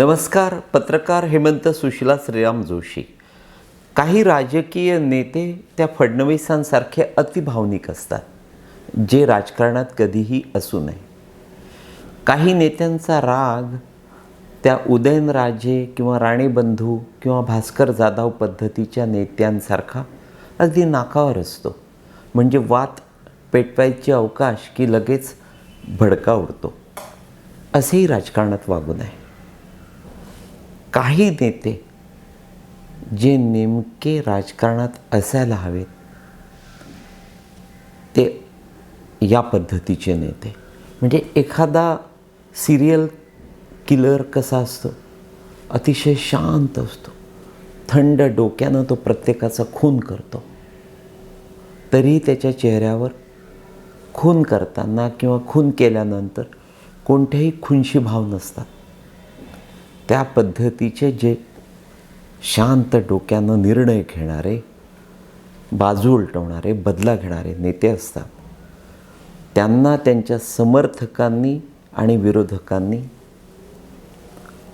नमस्कार पत्रकार हेमंत सुशिला श्रीराम जोशी. काही राजकीय नेते त्या फडणवीसांसारखे अतिभावनिक असतात जे राजकारणात कधीही असू नये. काही नेत्यांचा राग त्या उदयनराजे किंवा राणेबंधू किंवा भास्कर जाधव पद्धतीच्या नेत्यांसारखा अगदी नाकावर असतो. म्हणजे वात पेटवायचे अवकाश की लगेच भडका उडतो. असेही राजकारणात वागू नये. काही नेते जे नेमके राजकारणात असायला हवेत ते या पद्धतीचे नेते. म्हणजे एखादा सिरियल किलर कसा असतो? अतिशय शांत असतो. थंड डोक्यानं तो प्रत्येकाचा खून करतो. तरीही त्याच्या चेहऱ्यावर खून करताना किंवा खून केल्यानंतर कोणतेही खुनशी भाव नसतात. त्या पद्धतीचे जे शांत डोक्यानं निर्णय घेणारे बाजू उलटवणारे बदला घेणारे नेते असतात. त्यांना त्यांच्या समर्थकांनी आणि विरोधकांनी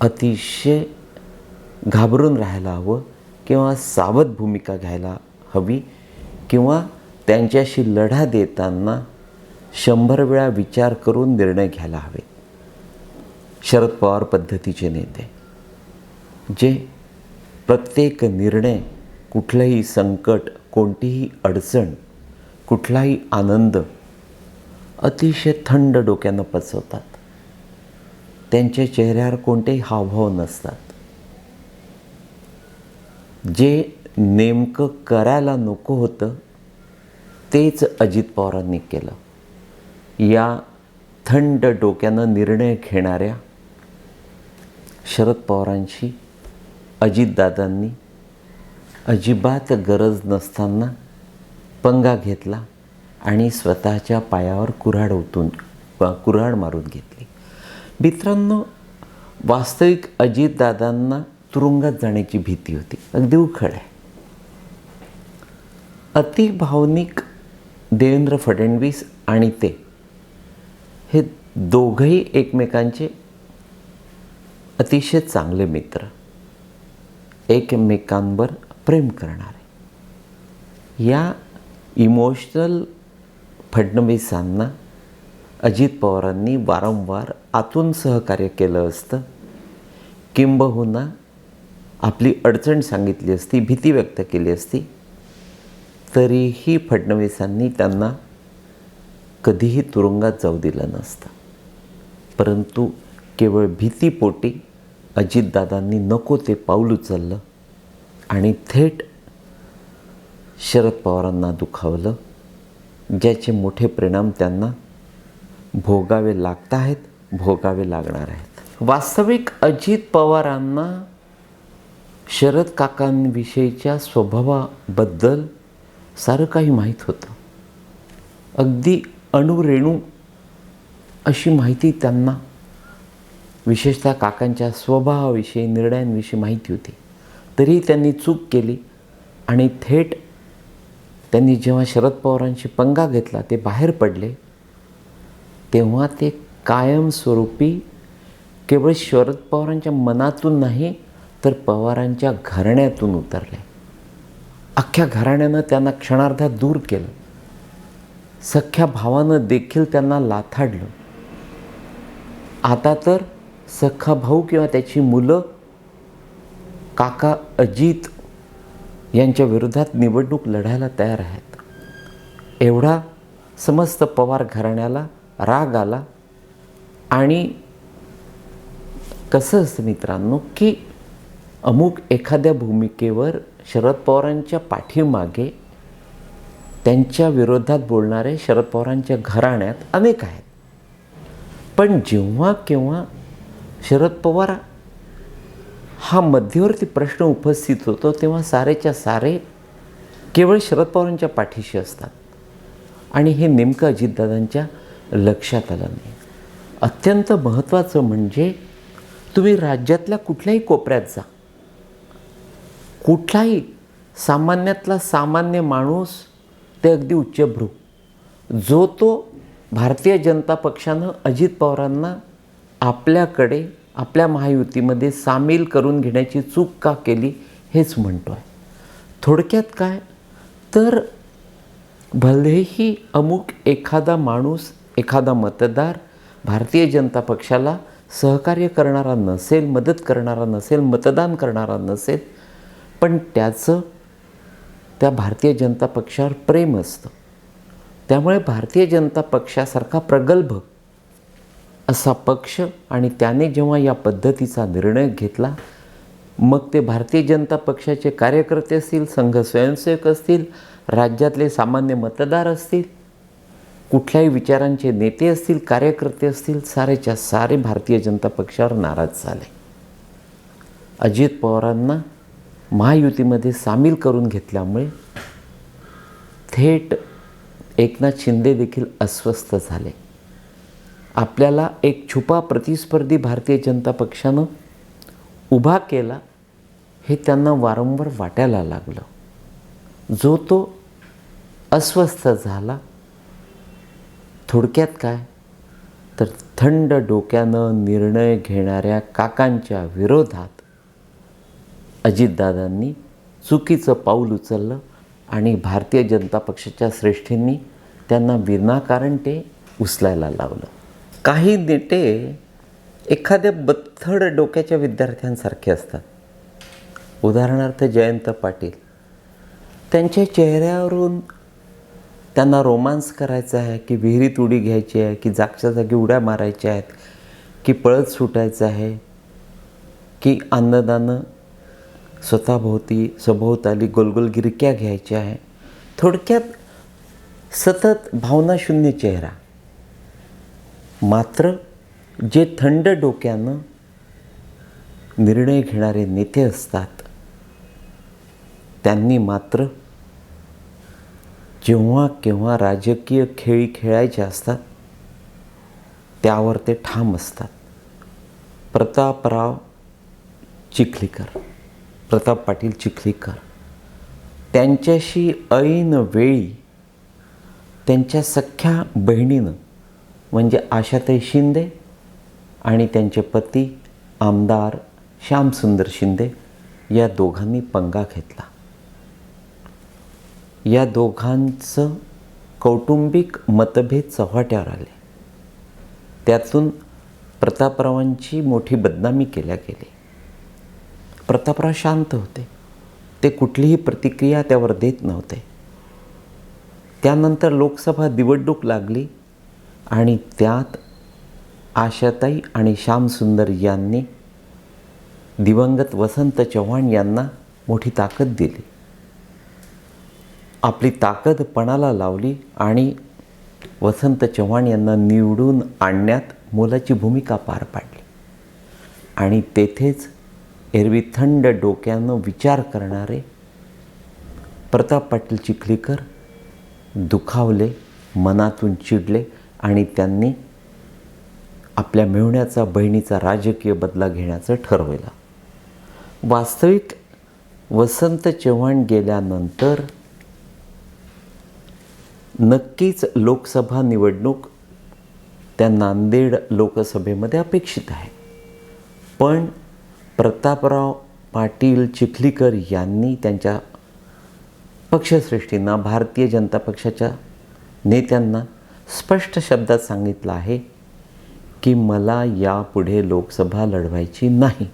अतिशय घाबरून राहायला हवं किंवा सावध भूमिका घ्यायला हवी किंवा त्यांच्याशी लढा देताना शंभर वेळा विचार करून निर्णय घ्यायला हवे शरद पवार पद्धतीचे नेते. जे प्रत्येक निर्णय कुठलंही संकट कोणतीही अडचण कुठलाही आनंद अतिशय थंड डोक्यानं पचवतात त्यांच्या चेहऱ्यावर कोणतेही हावभाव नसतात. जे नेमकं करायला नको होतं तेच अजित पवारांनी केलं. या थंड डोक्यानं निर्णय घेणाऱ्या शरद पवारांशी अजितदादांनी अजिबात गरज नसताना पंगा घेतला आणि स्वतःच्या पायावर कुऱ्हाड ओतून कुऱ्हाड मारून घेतली. मित्रांनो वास्तविक अजितदादांना तुरुंगात जाण्याची भीती होती. अगदी उखड आहे. अतिभावनिक देवेंद्र फडणवीस आणि ते हे दोघंही एकमेकांचे अतिशय चांगले मित्र एकमेकांवर प्रेम करणारे. या इमोशनल फडणवीसांना अजित पवारांनी वारंवार आतून सहकार्य केलं असतं. किंबहुना आपली अडचण सांगितली असती भीती व्यक्त केली असती तरीही फडणवीसांनी त्यांना कधीही तुरुंगात जाऊ दिलं नसतं. परंतु केवळ भीतीपोटी अजितदादांनी नको ते पाऊल उचललं आणि थेट शरद पवारांना दुखावलं ज्याचे मोठे परिणाम त्यांना भोगावे लागत आहेत भोगावे लागणार आहेत. वास्तविक अजित पवारांना शरद काकांविषयीच्या स्वभावाबद्दल सारं काही माहीत होतं. अगदी अणुरेणू अशी माहिती त्यांना विशेषतः काकांच्या स्वभावाविषयी निर्णयांविषयी माहिती होती. तरीही त्यांनी चूक केली आणि थेट त्यांनी जेव्हा शरद पवारांशी पंगा घेतला ते बाहेर पडले तेव्हा ते कायमस्वरूपी केवळ शरद पवारांच्या मनातून नाही तर पवारांच्या घराण्यातून उतरले. अख्ख्या घराण्यानं त्यांना क्षणार्धात दूर केलं. सख्ख्या भावानं देखील त्यांना लाथाडलं. आता तर सख्खा भाऊ किंवा त्याची मुलं काका अजित यांच्या विरोधात निवडणूक लढायला तयार आहेत. एवढा समस्त पवार घराण्याला राग आला आणि कसं असतं मित्रांनो की अमुक एखाद्या भूमिकेवर शरद पवारांच्या पाठीमागे त्यांच्या विरोधात बोलणारे शरद पवारांच्या घराण्यात अनेक आहेत. पण जेव्हा केव्हा शरद पवार हा मध्यवर्ती प्रश्न उपस्थित होतो तेव्हा सारेच्या सारे केवळ शरद पवारांच्या पाठीशी असतात. आणि हे नेमकं अजितदादांच्या लक्षात आलं नाही. अत्यंत महत्त्वाचं म्हणजे तुम्ही राज्यातल्या कुठल्याही कोपऱ्यात जा. कुठलाही सामान्यातला सामान्य माणूस ते अगदी उच्चभ्रू. जो तो भारतीय जनता पक्षानं अजित पवारांना आपल्याकडे आपल्या महायुतीमध्ये सामील करून घेण्याची चूक का केली हेच म्हणतो आहे थोडक्यात काय? तर भलेही अमुक एखादा माणूस एखादा मतदार भारतीय जनता पक्षाला सहकार्य करणारा नसेल मदत करणारा नसेल मतदान करणारा नसेल पण त्याचं त्या भारतीय जनता पक्षावर प्रेम असतं. त्यामुळे भारतीय जनता पक्षासारखा प्रगल्भ असा पक्ष आणि त्याने जेव्हा या पद्धतीचा निर्णय घेतला मग ते भारतीय जनता पक्षाचे कार्यकर्ते असतील संघ स्वयंसेवक असतील राज्यातले सामान्य मतदार असतील कुठल्याही विचारांचे नेते असतील कार्यकर्ते असतील सारेच्या सारे भारतीय जनता पक्षावर नाराज झाले. अजित पवारांना महायुतीमध्ये सामील करून घेतल्यामुळे थेट एकनाथ शिंदे देखील अस्वस्थ झाले. आपल्याला एक छुपा प्रतिस्पर्धी भारतीय जनता पक्षानं उभा केला हे त्यांना वारंवार वाटायला लागलं. जो तो अस्वस्थ झाला थोडक्यात काय? तर थंड डोक्यानं निर्णय घेणाऱ्या काकांच्या विरोधात अजितदादांनी चुकीचं पाऊल उचललं आणि भारतीय जनता पक्षाच्या श्रेष्ठींनी त्यांना विनाकारण ते उचलायला लावलं. काही नेते एखाद्या बथड डोक्याच्या विद्यार्थ्यांसारखे असतात. उदाहरणार्थ जयंत पाटील. त्यांच्या चेहऱ्यावरून त्यांना रोमांस करायचा आहे की विहिरीत उडी घ्यायची आहे की जागच्या जागी उड्या मारायच्या आहेत की पळत सुटायचं आहे की अन्नदानं स्वतःभोवती सभोवताली गोलगोल गिरक्या घ्यायच्या आहे. थोडक्यात सतत भावनाशून्य चेहरा. मात्र जे थंड डोक्यानं निर्णय घेणारे नेते असतात त्यांनी मात्र जेव्हा केव्हा राजकीय खेळी खेळायचे असतात त्यावर ते ठाम असतात. प्रतापराव चिखलीकर प्रताप पाटील चिखलीकर त्यांच्याशी ऐन वेळी त्यांच्या सख्या बहिणीनं म्हणजे आशाताई शिंदे आणि त्यांचे पती आमदार श्यामसुंदर शिंदे या दोघांनी पंगा घेतला. या दोघांचं कौटुंबिक मतभेद चव्हाट्यावर आले. त्यातून प्रतापरावांची मोठी बदनामी केल्या गेली. प्रतापराव शांत होते. ते कुठलीही प्रतिक्रिया त्यावर देत नव्हते. त्यानंतर लोकसभा निवडणूक लागली. आणि त्यात आशाताई आणि श्यामसुंदर यांनी दिवंगत वसंत चव्हाण यांना मोठी ताकद दिली. आपली ताकद पणाला लावली आणि वसंत चव्हाण यांना निवडून आणण्यात मोलाची भूमिका पार पाडली. आणि तेथेच एरवी थंड डोक्यानं विचार करणारे प्रताप पाटील चिखलीकर दुखावले मनातून चिडले आणि त्यांनी आपल्या मिळवण्याचा बहिणीचा राजकीय बदला घेण्याचं ठरवलं. वास्तविक वसंत चव्हाण गेल्यानंतर नक्कीच लोकसभा निवडणूक त्या नांदेड लोकसभेमध्ये अपेक्षित आहे. पण प्रतापराव पाटील चिखलीकर यांनी त्यांच्या पक्षश्रेष्ठींना भारतीय जनता पक्षाच्या नेत्यांना स्पष्ट शब्दात सांगितलं आहे की मला यापुढे लोकसभा लढवायची नाही.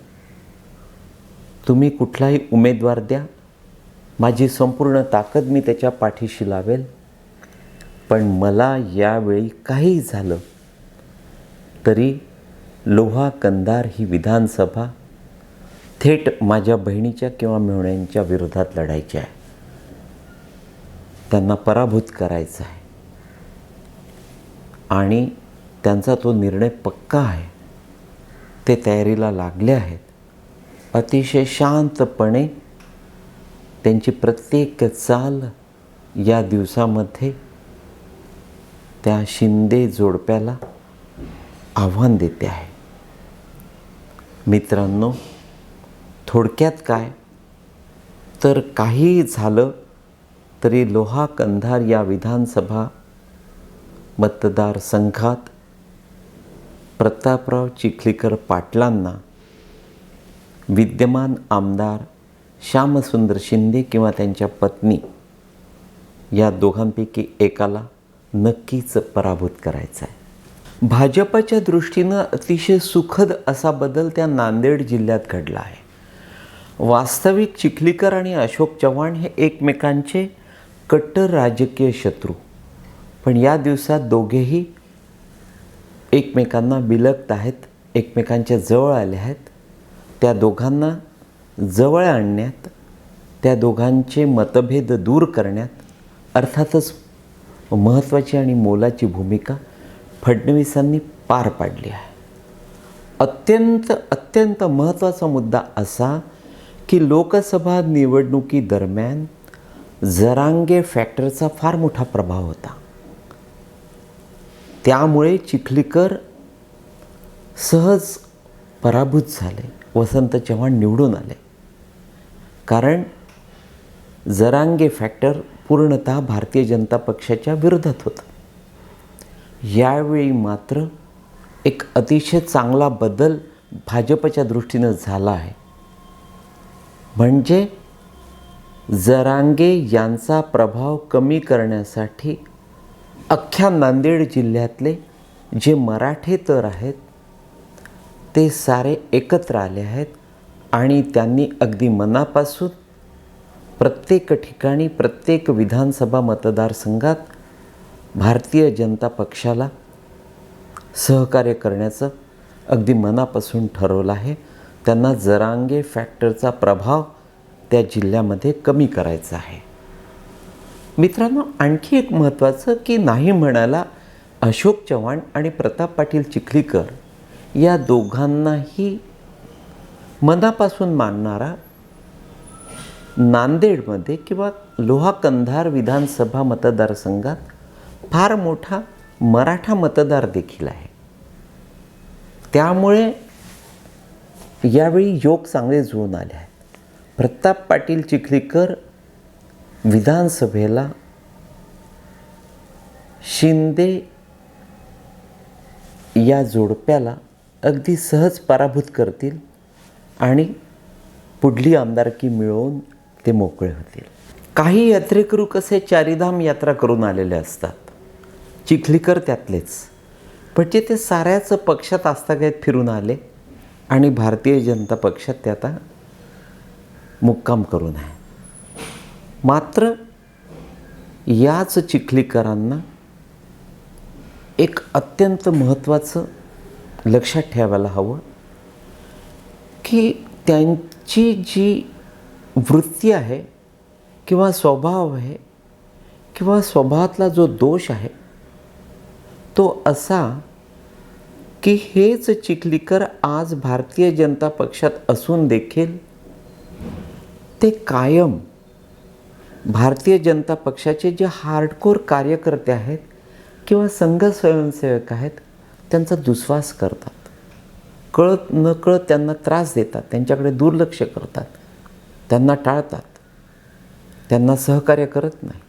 तुम्ही कुठलाही उमेदवार द्या. माझी संपूर्ण ताकद मी त्याच्या पाठीशी लावेल. पण मला यावेळी काही झालं तरी लोहा कंदार ही विधानसभा थेट माझ्या बहिणीच्या किंवा मेहुण्यांच्या विरोधात लढायची आहे. त्यांना पराभूत करायचं आहे. आणि त्यांचा तो निर्णय पक्का आहे. ते तयारीला लागले आहेत. अतिशय शांतपणे त्यांची प्रत्येक चाल या दिवसामध्ये त्या शिंदे जोडप्याला आव्हान देते आहे. मित्रांनो थोडक्यात काय? तर काही झालं तरी लोहा कंधार या विधानसभा मतदारसंघात प्रतापराव चिखलीकर पाटलांना विद्यमान आमदार श्यामसुंदर शिंदे किंवा त्यांच्या पत्नी या दोघांपैकी एकाला नक्कीच पराभूत करायचा आहे. भाजपाच्या दृष्टीनं अतिशय सुखद असा बदल त्या नांदेड जिल्ह्यात घडला आहे. वास्तविक चिखलीकर आणि अशोक चव्हाण हे एकमेकांचे कट्टर राजकीय शत्रू. पण या दिवसात दोघेही एकमेकांना बिलगत आहेत एकमेकांच्या जवळ आले आहेत. त्या दोघांना जवळ आणण्यात त्या दोघांचे मतभेद दूर करण्यात अर्थातच महत्त्वाची आणि मोलाची भूमिका फडणवीसांनी पार पाडली आहे. अत्यंत अत्यंत महत्त्वाचा मुद्दा असा की लोकसभा निवडणुकीदरम्यान जरांगे फॅक्टरचा फार मोठा प्रभाव होता. त्यामुळे चिखलीकर सहज पराभूत झाले. वसंत चव्हाण निवडून आले. कारण जरांगे फॅक्टर पूर्णतः भारतीय जनता पक्षाच्या विरोधात होता. यावेळी मात्र एक अतिशय चांगला बदल भाजपच्या दृष्टीनं झाला आहे. म्हणजे जरांगे यांचा प्रभाव कमी करण्यासाठी अख्ख्या नांदेड जिल्ह्यातले जे मराठे तर आहेत ते सारे एकत्र आले आहेत आणि त्यांनी अगदी मनापासून प्रत्येक ठिकाणी प्रत्येक विधानसभा मतदारसंघात भारतीय जनता पक्षाला सहकार्य करण्याचं अगदी मनापासून ठरवलं आहे. त्यांना जरांगे फॅक्टरचा प्रभाव त्या जिल्ह्यामध्ये कमी करायचा आहे. मित्रांनो आणखी एक महत्त्वाचं की नाही म्हणाला अशोक चव्हाण आणि प्रताप पाटील चिखलीकर या दोघांनाही मनापासून मानणारा नांदेडमध्ये किंवा लोहा कंधार विधानसभा मतदारसंघात फार मोठा मराठा मतदार देखील आहे. त्यामुळे यावेळी योग चांगले जुळून आले आहेत. प्रताप पाटील चिखलीकर विधानसभेला शिंदे या जोडप्याला अगदी सहज पराभूत करतील आणि पुढली आमदारकी मिळवून ते मोकळे होतील. काही यात्रेकरू कसे चारीधाम यात्रा करून आलेले असतात? चिखलीकर त्यातलेच. म्हणजे ते साऱ्याच पक्षात आस्थागायत फिरून आले आणि भारतीय जनता पक्षात ते आता मुक्काम करून आहे. मात्र याच चिखलीकरांना एक अत्यंत महत्त्वाचं लक्षात ठेवायला हवं की त्यांची जी वृत्ती आहे किंवा स्वभाव आहे किंवा स्वभावातला जो दोष आहे तो असा की हेच चिखलीकर आज भारतीय जनता पक्षात असून देखील ते कायम भारतीय जनता पक्षाचे जे हार्डकोर कार्यकर्ते आहेत किंवा संघ स्वयंसेवक आहेत त्यांचा दुस्वास करतात. कळत न कळत त्यांना त्रास देतात त्यांच्याकडे दुर्लक्ष करतात त्यांना टाळतात त्यांना सहकार्य करत नाही.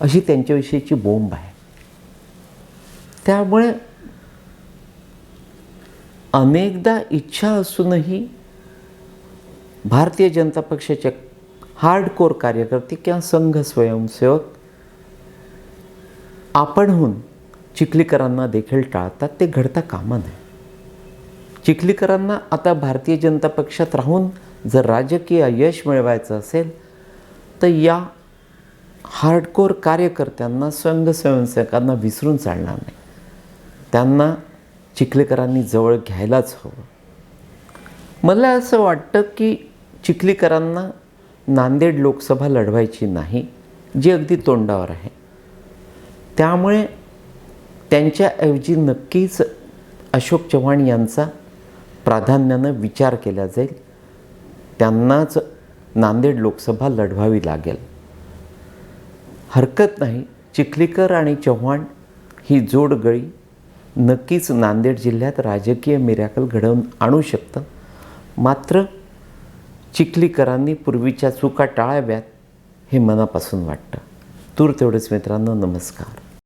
अशी त्यांच्याविषयीची बोंब आहे. त्यामुळे अनेकदा इच्छा असूनही भारतीय जनता पक्षाच्या हार्डकोर कार्यकर्ते किंवा संघ स्वयंसेवक आपणहून चिखलीकरांना देखील टाळतात. ते घडता कामा नये. चिखलीकरांना आता भारतीय जनता पक्षात राहून जर राजकीय यश मिळवायचं असेल तर या हार्डकोर कार्यकर्त्यांना संघ स्वयंसेवकांना विसरून चालणार नाही. त्यांना चिखलीकरांनी जवळ घ्यायलाच हवं. मला असं वाटतं की चिखलीकरांना नांदेड लोकसभा लढवायची नाही जी अगदी तोंडावर आहे. त्यामुळे त्यांच्याऐवजी नक्कीच अशोक चव्हाण यांचा प्राधान्यानं विचार केला जाईल. त्यांनाच नांदेड लोकसभा लढवावी लागेल. हरकत नाही चिखलीकर आणि चव्हाण ही जोडगळी नक्कीच नांदेड जिल्ह्यात राजकीय मिरॅकल घडवून आणू शकतं. मात्र चिखलीकरांनी पूर्वीच्या चुका टाळाव्यात हे मनापासून वाटतं. तूर तेवढेच मित्रांनो नमस्कार.